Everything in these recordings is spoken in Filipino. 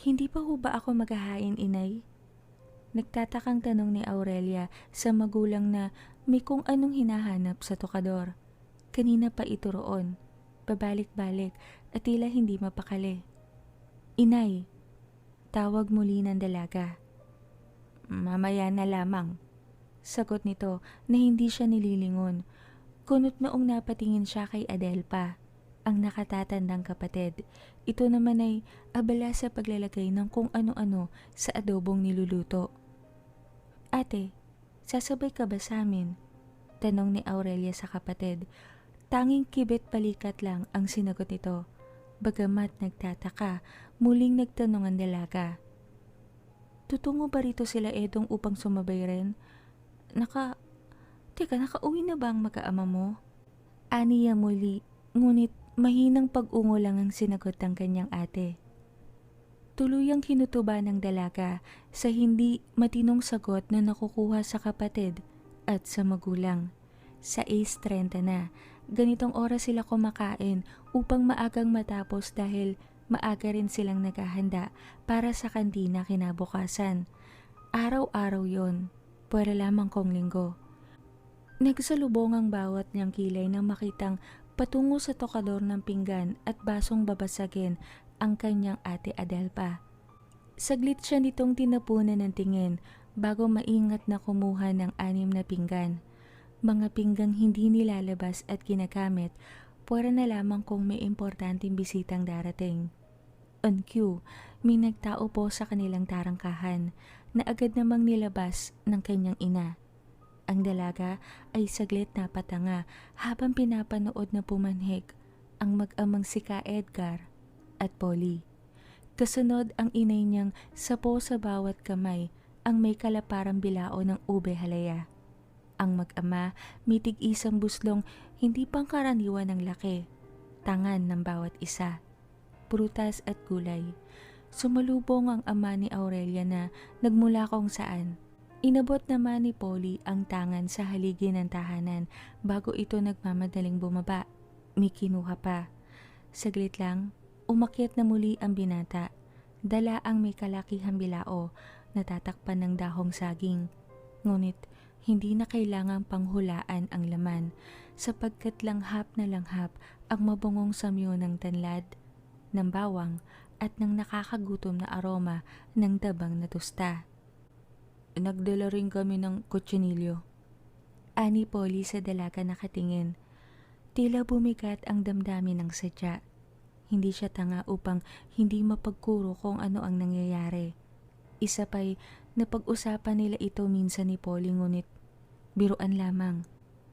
Hindi pa ho ba ako maghahain, inay? Nagtatakang tanong ni Aurelia sa magulang na may kung anong hinahanap sa tokador. Kanina pa ito roon, pabalik-balik at tila hindi mapakali. Inay, tawag muli ng dalaga. Mamaya na lamang. Sagot nito na hindi siya nililingon. Kunot noong napatingin siya kay Adelpa, ang nakatatandang kapatid. Ito naman ay abala sa paglalagay ng kung ano-ano sa adobong niluluto. Ate, sasabay ka ba sa amin? Tanong ni Aurelia sa kapatid. Tanging kibit balikat lang ang sinagot nito. Bagamat nagtataka, muling nagtanong ang dalaga. Tutungo ba rito sila Edong upang sumabay rin? Naka... Teka, nakauwi na ba ang mag-aama mo? Aniya muli, ngunit mahinang pag-ungo lang ang sinagot ng kanyang ate. Tuluyang kinutuba ng dalaga sa hindi matinong sagot na nakukuha sa kapatid at sa magulang. Sa Ace 30 na, ganitong oras sila kumakain upang maagang matapos dahil maaga rin silang naghahanda para sa kantina kinabukasan. Araw-araw yon, pwera lamang kong linggo. Nagsalubong ang bawat niyang kilay nang makitang patungo sa tokador ng pinggan at basong babasagin ang kanyang ate Adelpa. Saglit siya nitong tinapunan ng tingin bago maingat na kumuha ng anim na pinggan. Mga pinggang hindi nilalabas at ginagamit, pwera na lamang kung may importanteng bisitang darating. On cue, may nagtao po sa kanilang tarangkahan na agad namang nilabas ng kanyang ina. Ang dalaga ay saglit na patanga habang pinapanood na pumanhik ang mag-amang sika Edgar at Polly. Kasunod ang inay niyang sapo sa bawat kamay ang may kalaparang bilao ng ube halaya. Ang mag-ama may tig-isang buslong hindi pangkaraniwan ng laki, tangan ng bawat isa, prutas at gulay. Sumalubong ang ama ni Aurelia na nagmula kung saan. Inabot naman ni Polly ang tangan sa haligi ng tahanan bago ito nagmamadaling bumaba. May kinuha pa. Saglit lang, umakyat na muli ang binata. Dala ang may kalakihang bilao natatakpan ng dahong saging. Ngunit hindi na kailangang panghulaan ang laman sapagkat langhap na langhap ang mabungong samyo ng tanlad, ng bawang at ng nakakagutom na aroma ng dabang na tusta. Nagdala rin kami ng kutsinilyo. Ani Polly sa dalaga nakatingin. Tila bumigat ang damdamin ng sadya. Hindi siya tanga upang hindi mapagkuro kung ano ang nangyayari. Isa pa'y napag-usapan nila ito minsan ni Polly ngunit biruan lamang.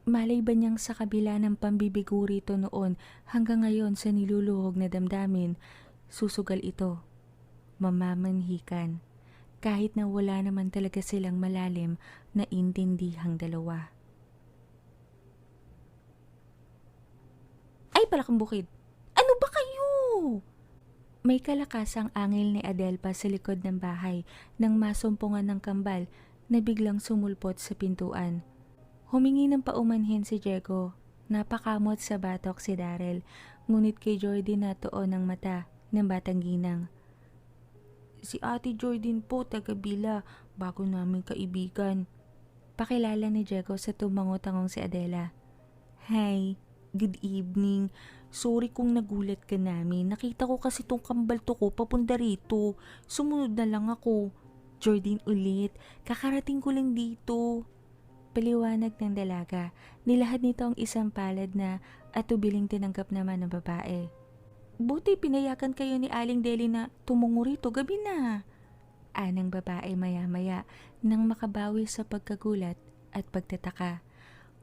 Malay ba niyang sa kabila ng pambibigo rito noon hanggang ngayon sa niluluhog na damdamin, susugal ito. Mamamanhikan kahit na wala naman talaga silang malalim na intindihang dalawa. Ay, palakang bukid! Ano ba kayo? May kalakasang angil ni Adelpa sa likod ng bahay nang masumpungan ng kambal na biglang sumulpot sa pintuan. Humingi ng paumanhin si Diego. Napakamot sa batok si Daryl, ngunit kay Jordy natuon ng mata ng batang ginang. Si Ate Jordan po, taga Bila, bago namin kaibigan. Pakilala ni Diego sa tumango-tangong si Adela. Hi, good evening. Sorry kung nagulat ka namin. Nakita ko kasi tong kambal to ko papunta rito. Sumunod na lang ako. Jordan ulit, kakarating ko lang dito. Paliwanag ng dalaga, nilahad nito ang isang palad na atubiling tinanggap naman ng babae. Buti pinayakan kayo ni Aling Deli na tumungo rito gabi na. Anang babae maya-maya nang makabawi sa pagkagulat at pagtataka.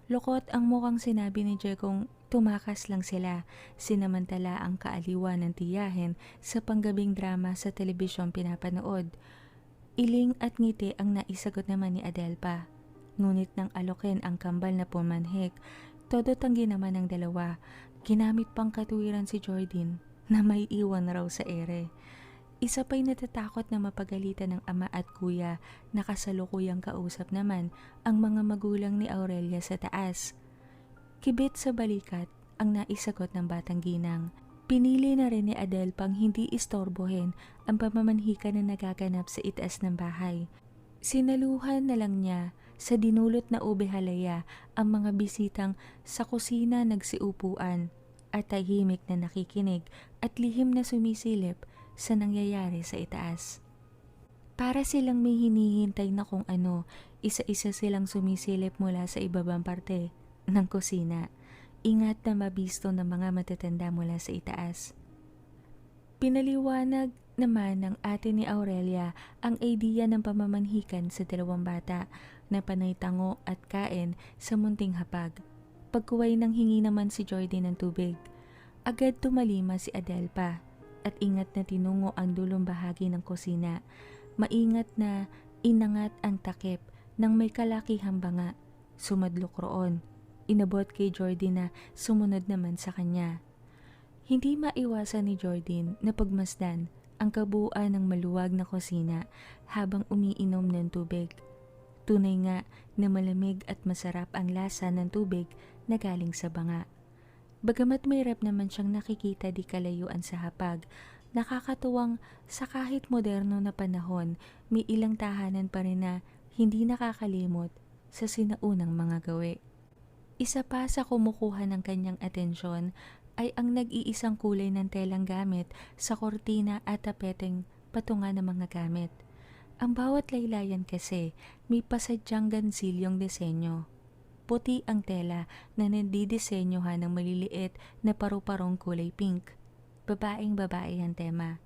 Lokot ang mukhang sinabi ni Jegong tumakas lang sila sinamantala ang kaaliwan ng tiyahin sa panggabing drama sa telebisyon pinapanood. Iling at ngiti ang naisagot naman ni Adelpa. Ngunit nang alokin ang kambal na pumanhik, todo tanggi naman ng dalawa Ginamit pang katuwiran si Jordan na may iwan raw sa ere. Isa pa'y natatakot na mapagalitan ng ama at kuya na kasalukuyang kausap naman ang mga magulang ni Aurelia sa taas. Kibit sa balikat ang naisagot ng batang ginang. Pinili na rin ni Adele pang hindi istorbohin ang pamamanhika na nagaganap sa itaas ng bahay. Sinaluhan na lang niya sa dinulot na ube halaya ang mga bisitang sa kusina nagsiupuan at tahimik na nakikinig at lihim na sumisilip sa nangyayari sa itaas. Para silang may hinihintay na kung ano, isa-isa silang sumisilip mula sa ibabang parte ng kusina. Ingat na mabisto ng mga matatanda mula sa itaas. Pinaliwanag naman ng ate ni Aurelia ang idea ng pamamanhikan sa dalawang bata na panay tango at kain sa munting hapag. Pagkuway ng hingi naman si Jordy ng tubig. Agad tumalima si Adelpa at ingat na tinungo ang dulong bahagi ng kusina. Maingat na inangat ang takip ng may kalakihang banga. Sumadlok roon. Inabot kay Jordy na sumunod naman sa kanya. Hindi maiwasan ni Jordan na pagmasdan ang kabuuan ng maluwag na kusina habang umiinom ng tubig. Tunay nga na malamig at masarap ang lasa ng tubig na galing sa banga. Bagamat may rep naman siyang nakikita di kalayuan sa hapag, nakakatuwang sa kahit moderno na panahon, may ilang tahanan pa rin na hindi nakakalimot sa sinaunang mga gawi. Isa pa sa kumukuha ng kanyang atensyon ay ang nag-iisang kulay ng telang gamit sa kortina at tapeteng patungan ng mga gamit. Ang bawat laylayan kasi may pasadyang gansilyong disenyo. Puti ang tela na nandidisenyohan ng maliliit na paru-parong kulay pink. Babaeng babae ang tema.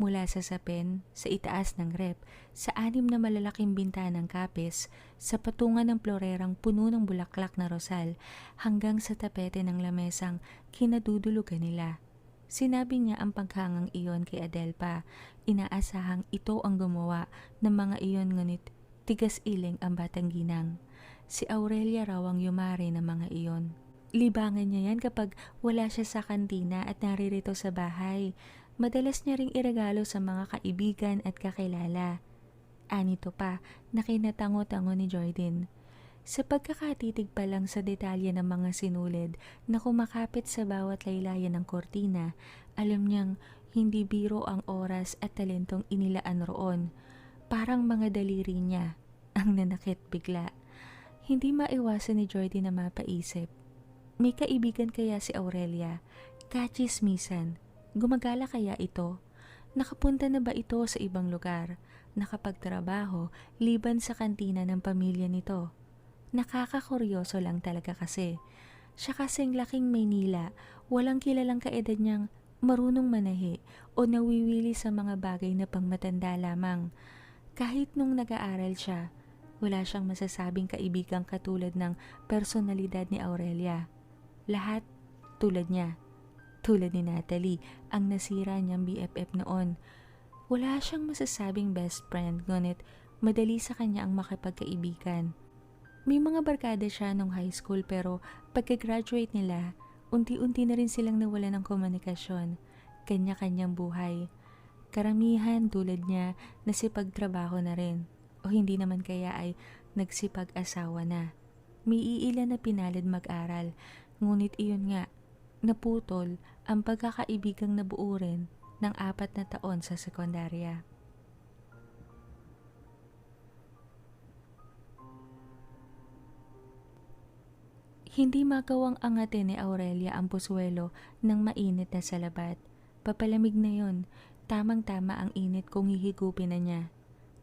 Mula sa sapin, sa itaas ng rep, sa anim na malalaking bintanang kapis, sa patungan ng florerang puno ng bulaklak na rosal, hanggang sa tapete ng lamesang kinadudulugan nila. Sinabi niya ang paghangang iyon kay Adelpa. Inaasahang ito ang gumawa ng mga iyon ngunit tigas iling ang batang ginang. Si Aurelia raw ang yumari ng mga iyon. Libangan niya yan kapag wala siya sa kantina at naririto sa bahay. Madalas niya ring iregalo sa mga kaibigan at kakilala. Anito pa na kinatango-tango ni Jordan. Sa pagkakatitig pa lang sa detalye ng mga sinulid na kumakapit sa bawat laylayan ng kortina, alam niyang hindi biro ang oras at talentong inilaan roon. Parang mga daliri niya ang nanakit bigla. Hindi maiwasan ni Jordy na mapaisip. May kaibigan kaya si Aurelia, kachismisan, gumagala kaya ito? Nakapunta na ba ito sa ibang lugar? Nakapagtrabaho liban sa kantina ng pamilya nito? Nakakakuryoso lang talaga kasi. Siya kasing laking Maynila, walang kilalang kaedad niyang marunong manahi o nawiwili sa mga bagay na pangmatanda lamang. Kahit nung nag-aaral siya, wala siyang masasabing kaibigang katulad ng personalidad ni Aurelia. Lahat tulad niya. Tulad ni Natalie, ang nasira niyang BFF noon. Wala siyang masasabing best friend, ngunit madali sa kanya ang makipagkaibigan. May mga barkada siya nung high school pero pagka-graduate nila, unti-unti na rin silang nawala ng komunikasyon, kanya-kanyang buhay. Karamihan tulad niya nasipagtrabaho na rin o hindi naman kaya ay nagsipag-asawa na. May iilan na pinalad mag-aral, ngunit iyon nga, naputol ang pagkakaibigang nabuo rin ng apat na taon sa sekundarya. Hindi magawang angatin ni Aurelia ang puswelo ng mainit na salabat. Papalamig na yon, tamang-tama ang init kung hihigupin na niya.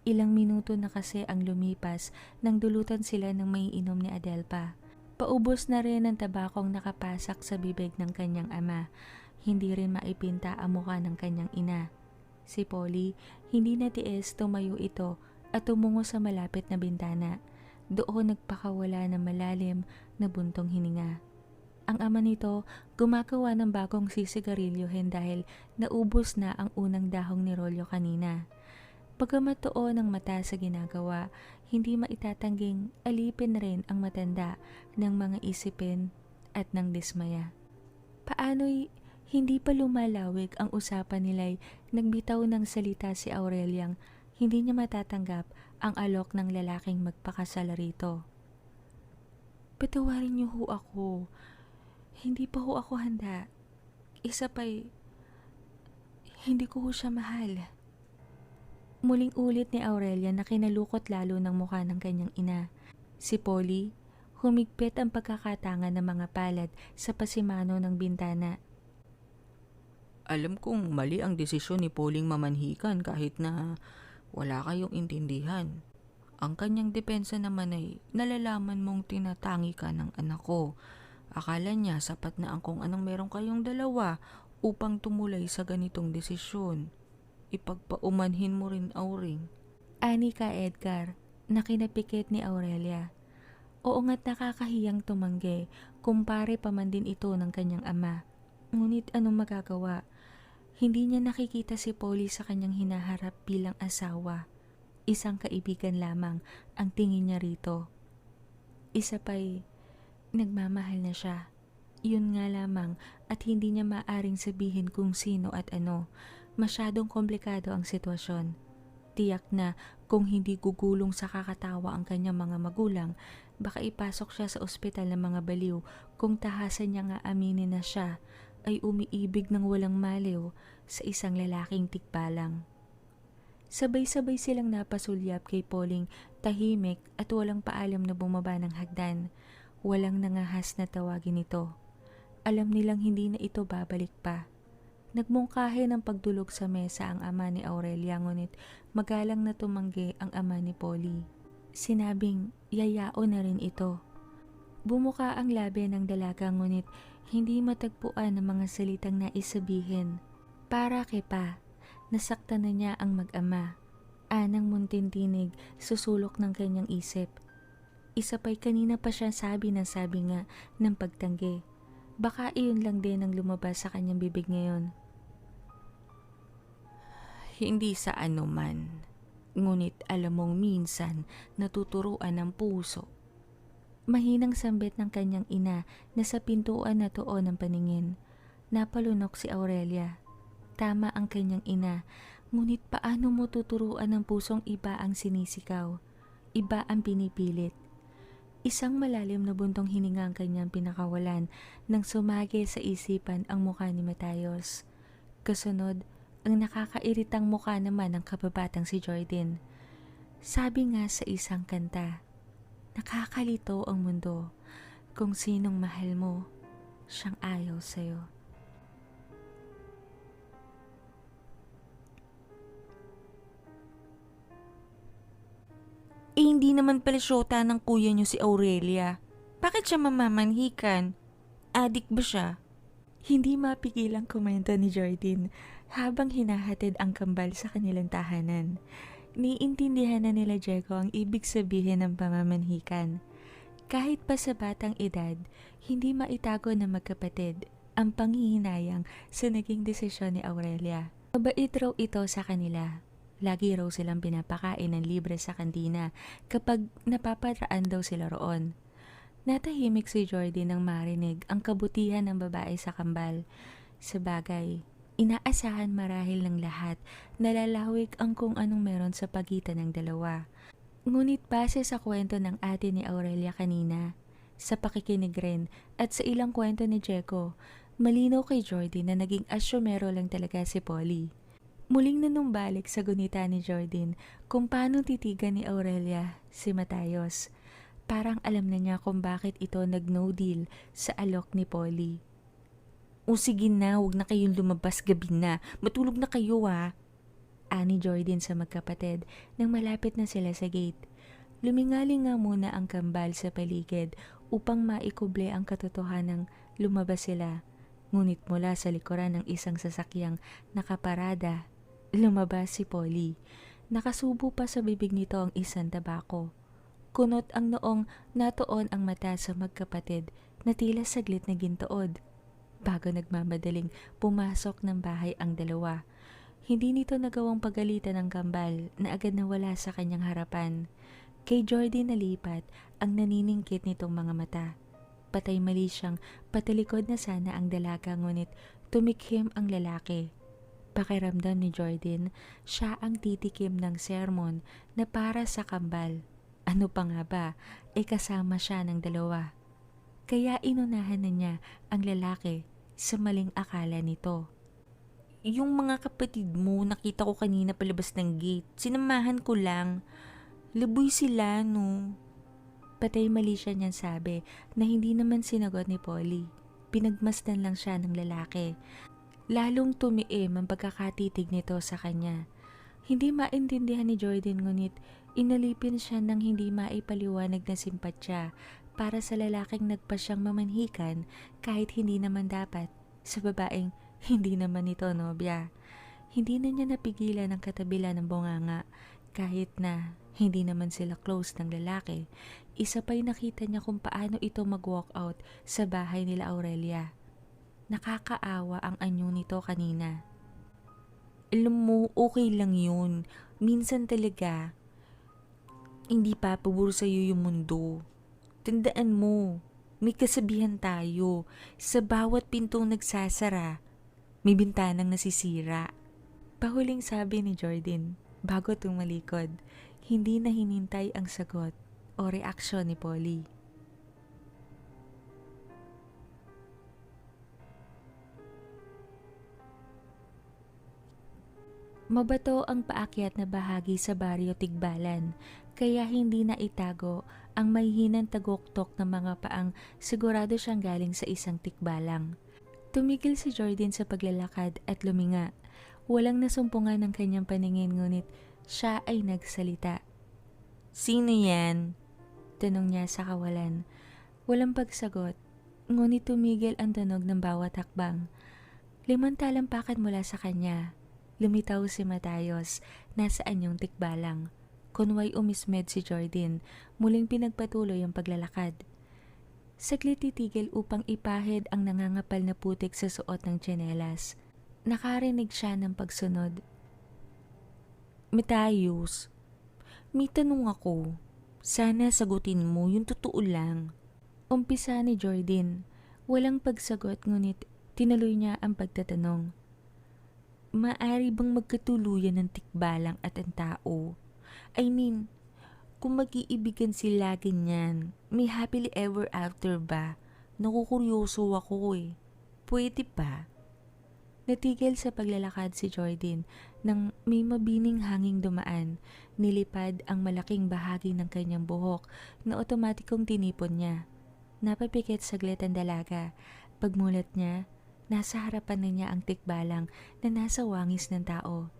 Ilang minuto na kasi ang lumipas nang dulutan sila ng may inom ni Adelpa. Paubos na rin ang tabakong nakapasak sa bibig ng kanyang ama. Hindi rin maipinta ang mukha ng kanyang ina. Si Polly, hindi na tiis tumayo ito at tumungo sa malapit na bintana. Doon nagpakawala ng malalim na buntong hininga. Ang ama nito gumagawa ng bagong sisigarilyohin dahil naubos na ang unang dahong ni Rolyo kanina. Pagamat tuon ang mata sa ginagawa, hindi maitatangging alipin rin ang matanda ng mga isipin at ng dismaya. Paano'y hindi pa lumalawig ang usapan nila'y nagbitaw ng salita si Aureliang hindi niya matatanggap ang alok ng lalaking magpakasal rito. Patawarin niyo ho ako. Hindi pa ho ako handa. Isa pa'y Hindi ko ho siya mahal. Muling ulit ni Aurelia na kinalukot lalo ng mukha ng kanyang ina. Si Polly, humigpit ang pagkakatangan ng mga palad sa pasimano ng bintana. Alam kong mali ang desisyon ni Pauling mamanhikan kahit na wala kayong intindihan. Ang kanyang depensa naman ay nalalaman mong tinatangi ka ng anak ko. Akala niya sapat na ang kung anong meron kayong dalawa upang tumulay sa ganitong desisyon. Ipagpaumanhin mo rin, Auring. Ani ka Edgar, na kinapikit ni Aurelia. Oo nga't nakakahiyang tumanggi, kumpare pa man din ito ng kanyang ama. Ngunit anong magagawa? Hindi niya nakikita si Polly sa kanyang hinaharap bilang asawa. Isang kaibigan lamang ang tingin niya rito. Isa pa'y nagmamahal na siya. Yun nga lamang at hindi niya maaring sabihin kung sino at ano. Masyadong komplikado ang sitwasyon. Tiyak na kung hindi gugulong sa kakatawa ang kanyang mga magulang, baka ipasok siya sa ospital ng mga baliw kung tahasan niya nga aminin na siya ay umiibig ng walang maliw sa isang lalaking tikbalang. Sabay-sabay silang napasulyap kay Pauling tahimik at walang paalam na bumaba ng hagdan. Walang nangahas na tawagin ito. Alam nilang hindi na ito babalik pa. Nagmungkahe ng pagdulog sa mesa ang ama ni Aurelia ngunit magalang na tumanggi ang ama ni Polly. Sinabing yayao na rin ito. Bumuka ang labi ng dalaga ngunit hindi matagpuan ang mga salitang naisabihin. Para kay pa, nasaktan na niya ang mag-ama. Anang muntintinig, susulok ng kanyang isip. Isa pa'y kanina pa siya sabi ng sabi nga ng pagtanggi. Baka iyon lang din ang lumabas sa kanyang bibig ngayon. Hindi sa anuman. Ngunit alam mong minsan natuturuan ng puso. Mahinang sambit ng kanyang ina na sa pintuan na tuon ng paningin. Napalunok si Aurelia. Tama ang kanyang ina, ngunit paano mo tuturuan ng pusong iba ang sinisikaw? Iba ang pinipilit. Isang malalim na buntong hininga ang kanyang pinakawalan nang sumagi sa isipan ang mukha ni Matayos. Kasunod, ang nakakairitang mukha naman ng kababatang si Jordan. Sabi nga sa isang kanta, Nakakalito ang mundo kung sinong mahal mo, siyang ayaw sa'yo. Eh hindi naman pala syota ng kuya niyo si Aurelia. Bakit siya mamamanhikan? Adik ba siya? Hindi mapigilang komento ni Jordan habang hinahatid ang kambal sa kanilang tahanan. Niintindihan na nila Diego ang ibig sabihin ng pamamanhikan. Kahit pa sa batang edad, hindi maitago na magkapatid ang panghihinayang sa naging desisyon ni Aurelia. Mabait raw ito sa kanila. Lagi raw silang pinapakain ng libre sa kantina kapag napapatraan daw sila roon. Natahimik si Jordy nang marinig ang kabutihan ng babae sa kambal. Sa bagay, inaasahan marahil ng lahat na lalawig ang kung anong meron sa pagitan ng dalawa. Ngunit base sa kwento ng ate ni Aurelia kanina, sa pakikinig rin at sa ilang kwento ni Jeko, malinaw kay Jordy na naging asyomero lang talaga si Polly. Muling nanumbalik sa gunita ni Jordan kung paano titigan ni Aurelia si Matayos. Parang alam na niya kung bakit ito nag-no deal sa alok ni Polly. O sige na, huwag na kayong lumabas gabi na. Matulog na kayo ha. Ani Jordan sa magkapatid nang malapit na sila sa gate. Lumingali nga muna ang kambal sa paligid upang maikuble ang katotohanang lumabas sila. Ngunit mula sa likuran ng isang sasakyang nakaparada Lumabas si Polly. Nakasubo pa sa bibig nito ang isang tabako. Kunot ang noong natuon ang mata sa magkapatid na tila saglit na gintood. Bago nagmamadaling pumasok ng bahay ang dalawa. Hindi nito nagawang pagalitan ng kambal na agad nawala sa kanyang harapan. Kay Jordy nalipat ang naniningkit nitong mga mata. Patay mali siyang patalikod na sana ang dalaga ngunit tumikhim ang lalaki Pakiramdam ni Jordan, siya ang titikim ng sermon na para sa kambal. Ano pa nga ba, ay kasama siya ng dalawa. Kaya inunahan na niya ang lalaki sa maling akala nito. yung mga kapatid mo, nakita ko kanina palabas ng gate. Sinamahan ko lang. Laboy sila, no? Patay mali siya niyan sabi na hindi naman sinagot ni Polly. Pinagmasdan lang siya ng lalaki. Lalong tumiim ang pagkakatitig nito sa kanya. Hindi maintindihan ni Jordan ngunit inalipin siya ng hindi maipaliwanag na simpatsya para sa lalaking nagpa siyang mamanhikan kahit hindi naman dapat sa babaeng hindi naman ito nobya. Hindi na niya napigilan ang katabila ng bunganga kahit na hindi naman sila close ng lalaki. Isa pa'y nakita niya kung paano ito mag-walk out sa bahay nila Aurelia. Nakakaawa ang anyo nito kanina. Alam mo, okay lang yun. Minsan talaga, hindi papabor sa'yo yung mundo. Tandaan mo, may kasabihan tayo. Sa bawat pintong nagsasara, may bintanang nasisira. Pahuling sabi ni Jordan bago tumalikod, hindi na hinintay ang sagot o reaksyon ni Polly. Mabato ang paakyat na bahagi sa baryo Tigbalan, kaya hindi na itago ang may hinang tagoktok ng mga paang sigurado siyang galing sa isang tikbalang. Tumigil si Jordan sa paglalakad at luminga. Walang nasumpungan ng kanyang paningin ngunit siya ay nagsalita. Sino yan? Tanong niya sa kawalan. Walang pagsagot, ngunit tumigil ang tunog ng bawat hakbang. Limang talampakan mula sa kanya. Lumitaw si Matayos, nasaan yung tikbalang. Kunway umismed si Jordan, muling pinagpatuloy ang paglalakad. Saglit titigil upang ipahid ang nangangapal na putik sa suot ng tsinelas. Nakarinig siya ng pagsunod. Matayos, may tanong ako. Sana sagutin mo yung totoo lang. Umpisa ni Jordan. Walang pagsagot ngunit tinuloy niya ang pagtatanong. Maari bang magkatuluyan ng tikbalang at ang tao? I mean, kung mag-iibigan sila ganyan, may happily ever after ba? Nakukuryoso ako eh. Pwede pa? Natigil sa paglalakad si Jordan nang may mabining hanging dumaan. Nilipad ang malaking bahagi ng kanyang buhok na otomatikong tinipon niya. Napapikit saglit ang dalaga. Pagmulat niya, nasa harapan na niya ang tikbalang na nasa wangis ng tao.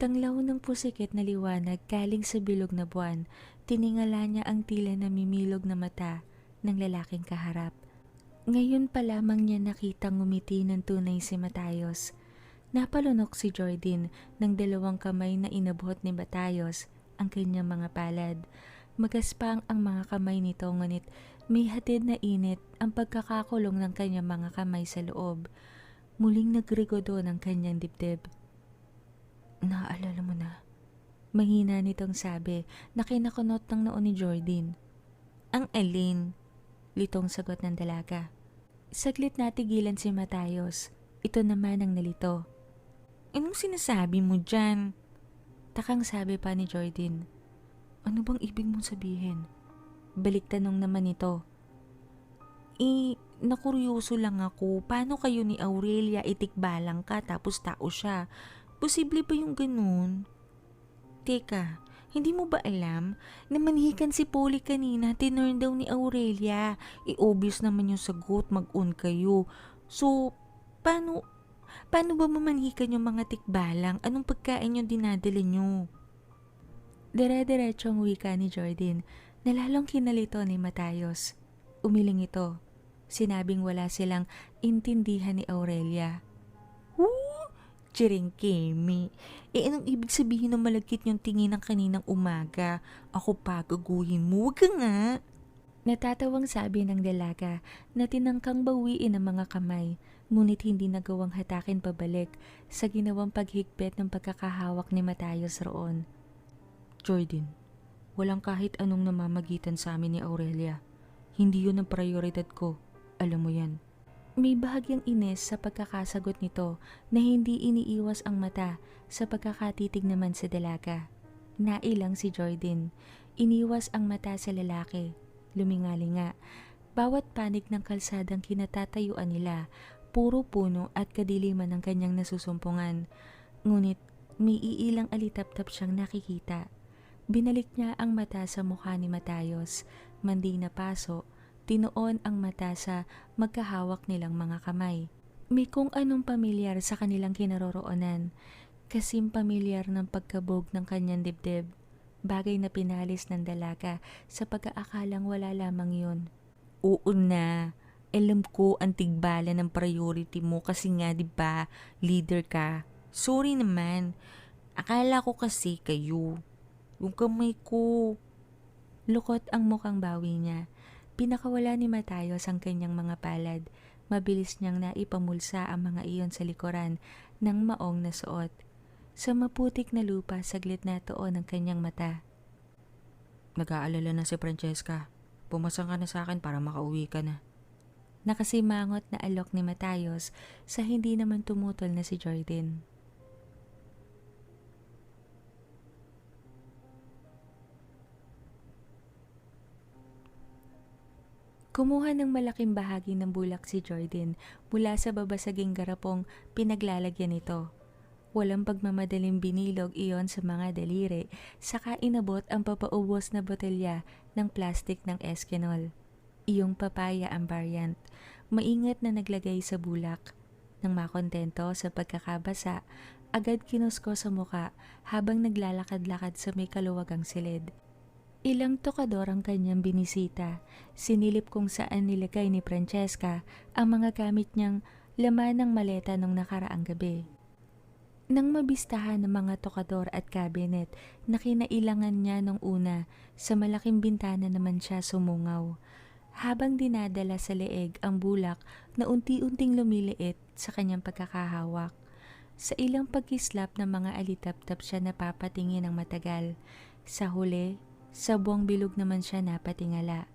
Tanglaw ng pusikit na liwanag galing sa bilog na buwan, tiningala niya ang tila na mimilog na mata ng lalaking kaharap. Ngayon pa lamang niya nakitang ngumiti ng tunay si Matayos. Napalunok si Jordan ng dalawang kamay na inabot ni Matayos ang kanyang mga palad. Magaspang ang mga kamay nito ngunit may hatid na init ang pagkakakulong ng kanyang mga kamay sa loob. Muling nagrigodo ng kanyang dibdib. Naalala mo na. Mahina nitong sabi na kinakunot ng noon ni Jordan. Ang alin? Litong sagot ng dalaga. Saglit natigilan si Matayos. Ito naman ang nalito. Anong sinasabi mo dyan? Takang sabi pa ni Jordan. Ano bang ibig mong sabihin? Balik tanong naman ito. Eh, nakuryoso lang ako. Paano kayo ni Aurelia itikbalang ka tapos tao siya? Posible ba yung ganun? Teka, hindi mo ba alam na manhikan si Polly kanina, tinurn daw ni Aurelia. I-obvious naman yung sagot, mag-on kayo. So, paano, paano ba mamanhikan yung mga tikbalang? Anong pagkain yung dinadala nyo? Dire-diretso ang wika ni Jordan na lalong kinalito ni Matayos. Umiling ito. Sinabing wala silang intindihan ni Aurelia. Chiring Kemi. Eh, anong ibig sabihin ng malagkit yung tingin ng kaninang umaga? Ako pa, gaguhin mo. Huwag ka nga. Natatawang sabi ng dalaga na tinangkang bawiin ang mga kamay, ngunit hindi nagawang hatakin pabalik sa ginawang paghigpit ng pagkakahawak ni Matayos roon. Jordan, walang kahit anong namamagitan sa amin ni Aurelia. Hindi yun ang prioridad ko. Alam mo yan. May bahagyang ines sa pagkakasagot nito na hindi iniiwas ang mata sa pagkakatitig naman sa dalaga. Nailang si Jordan. Iniwas ang mata sa lalaki. Lumingali nga. Bawat panig ng kalsadang kinatatayuan nila, Puro puno at kadiliman ang kanyang nasusumpungan. Ngunit may iilang alitap-tap siyang nakikita. Binalik niya ang mata sa mukha ni Matayos. Mandi na paso, tinuon ang mata sa magkahawak nilang mga kamay. May kung anong pamilyar sa kanilang kinaroroonan. Kasim pamilyar ng pagkabog ng kanyang dibdib. Bagay na pinalis ng dalaga sa pag-aakalang wala lamang yun. Oo na, alam ko ang tigbala ng priority mo kasi nga ba, leader ka. Sorry naman. Akala ko kasi kayo. Yung kamay ko. Lukot ang mukhang bawi niya. Pinakawala ni Matayos ang kanyang mga palad. Mabilis niyang naipamulsa ang mga iyon sa likuran ng maong na suot. Sa maputik na lupa, saglit na toon ang kanyang mata. Nag-aalala na si Francesca. Pumasang ka na sa akin para makauwi ka na. Nakasimangot na alok ni Matayos sa hindi naman tumutol na si Jordan. Kumuha ng malaking bahagi ng bulak si Jordan mula sa babasaging garapong pinaglalagyan nito. Walang pagmamadaling binilog iyon sa mga daliri, saka inabot ang papaubos na botelya ng plastic ng Eskinol. Iyong papaya ang variant. Maingat na naglagay sa bulak. Nang makontento sa pagkakabasa, agad kinusko sa muka habang naglalakad-lakad sa may kaluwagang silid. Ilang tokador ang kanyang binisita. Sinilip kung saan nilagay ni Francesca ang mga gamit niyang laman ng maleta nung nakaraang gabi. Nang mabistahan ng mga tokador at cabinet na kinailangan niya nung una, sa malaking bintana naman siya sumungaw. Habang dinadala sa leeg ang bulak na unti-unting lumiliit sa kanyang pagkakahawak. Sa ilang pagkislap ng mga alitap-tap siya napapatingin ng matagal. Sa huli, sa buwang bilog naman siya napatingala.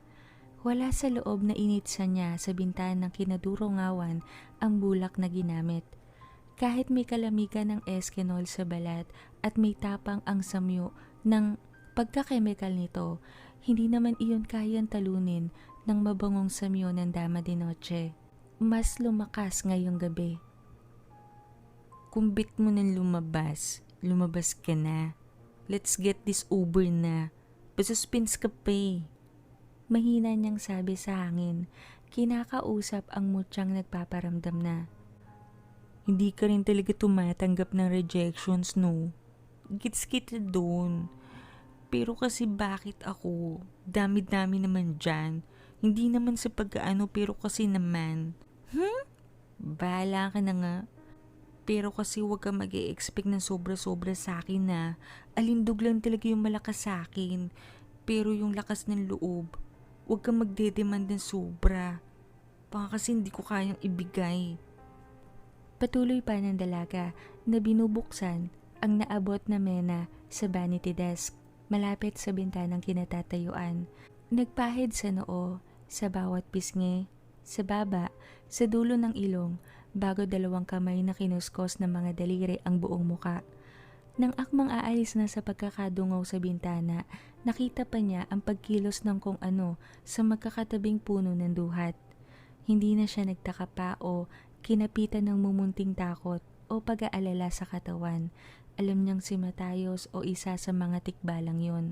Wala sa loob na initsa niya sa bintana ng kinadurongawan ang bulak na ginamit. Kahit may kalamigan ng eskenol sa balat at may tapang ang samyo ng pagkakemikal nito, hindi naman iyon kayang talunin ng mabangong samyo ng Dama de Noche. Mas lumakas ngayong gabi. Kumbit mo nang lumabas, lumabas ka na. Let's get this over na. Pasuspins ka pa eh. Mahina niyang sabi sa hangin. Kinakausap ang mutyang nagpaparamdam na. Hindi ka rin talaga tumatanggap ng rejections, no? Gits kita doon. Pero kasi bakit ako? Dami-dami naman dyan. Hindi naman sa pagkaano pero kasi naman. Hmm? Bahala ka na nga. Pero kasi huwag ka mag expect ng sobra-sobra sa akin na. Alindog lang talaga yung malakas sa akin. Pero yung lakas ng loob, huwag ka magdedemand ng sobra. Baka kasi hindi ko kayang ibigay. Patuloy pa ng dalaga na binubuksan ang naabot na mena sa vanity desk malapit sa bintanang kinatatayuan. Nagpahid sa noo, sa bawat pisngi, sa baba, sa dulo ng ilong, bago dalawang kamay na kinuskos ng mga daliri ang buong muka. Nang akmang aalis na sa pagkakadungaw sa bintana, nakita pa niya ang pagkilos ng kung ano sa magkakatabing puno ng duhat. Hindi na siya nagtaka pa o kinapitan ng mumunting takot o pag-aalala sa katawan. Alam niyang si Matayos o isa sa mga tikbalang yon.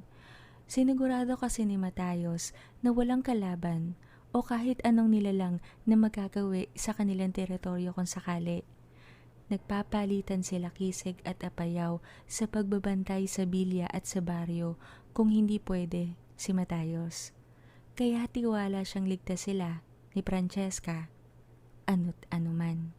Sinigurado kasi ni Matayos na walang kalaban o kahit anong nilalang na magagawi sa kanilang teritoryo kung sakali. Nagpapalitan sila kisig at apayaw sa pagbabantay sa bilya at sa baryo kung hindi pwede si Matayos. Kaya tiwala siyang ligtas sila ni Francesca, ano't anuman.